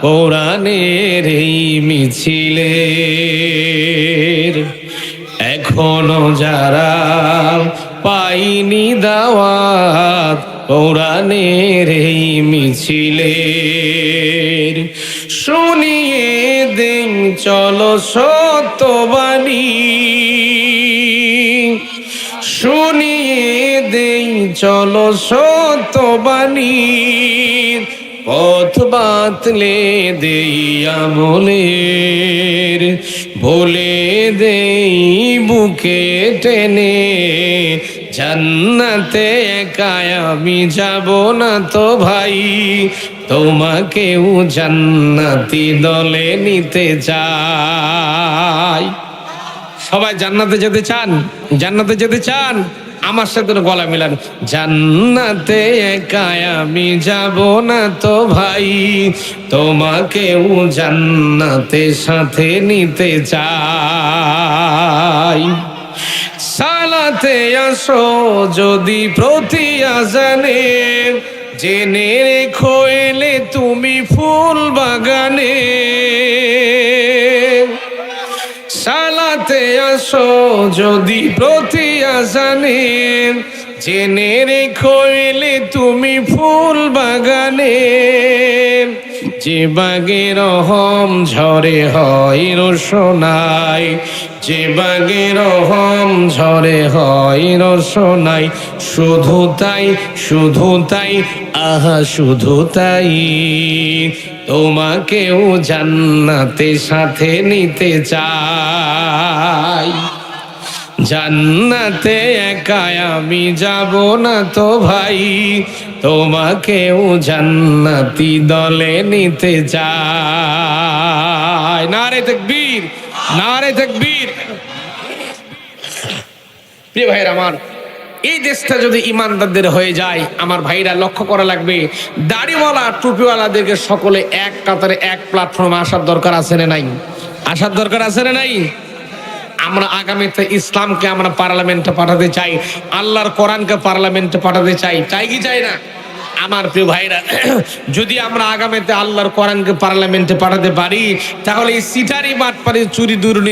কোরআনের এই মিছিলে এখনও যারা পাইনি দাওয়াত কোরআনের এই মিছিলের, শুনিয়ে দিন, চলো সত্যবাণী। শুনিয়ে দেই চলো সত্যবাণী। পথ বাতলে দেই আমলের, বলে দেই বুকে টেনে, জান্নাতে একাই আমি যাব না তো ভাই, তোমাকেও জান্নাতি দলে নিতে চাই। সবাই জান্নাতে যেতে চান? জান্নাতে যেতে চান? আমার সাথে কোনো গলা মিলান। জান্নাতে একাই আমি যাব না তো ভাই তোমাকেও জান্নাতে সাথে নিতে চাই। সালাতে আসো যদি প্রতি আজানে, জেনে রেখো এলে তুমি ফুল বাগানে। সালাতে আসো যদি প্রতি আসানে জেনে রেখো এলে তুমি ফুল বাগানে। যে বাগে রহম ঝরে হয় রোশনাই যে বাগে রহম ঝরে হয় রোশনাই শুধু তাই শুধু তাই, আহা, শুধু তাই। তোমাকেও জান্নাতে সাথে নিতে চাই। জান্নাতে একাই আমি যাব না তো ভাই। তোমাকেও জান্নাতি দলে নিতে চাই। নারে তকবীর নারে তকবীর। প্রিয় ভাইয়ের আমার, এই দেশটা যদি ইমানদারদের হয়ে যায়, আমার ভাইরা লক্ষ্য করা লাগবে, দাড়িওয়ালা, টুপিওয়ালাদেরকে সকলে এক কাতারে এক প্ল্যাটফর্মে আসার দরকার আছে না নাই? আসার দরকার আছে না নাই? আমরা আগামীতে ইসলামকে আমরা পার্লামেন্টে পাঠাতে চাই, আল্লাহর কোরআনকে পার্লামেন্টে পাঠাতে চাই চাই কি চাই না? আমার প্রিয় ভাইরা, যদি আমরা আগামীতে আল্লাহর কোরআনকে পার্লামেন্টে পাঠাতে পারি, তাহলে এই সিটারি বাটপারি চুরি দুর্নীতি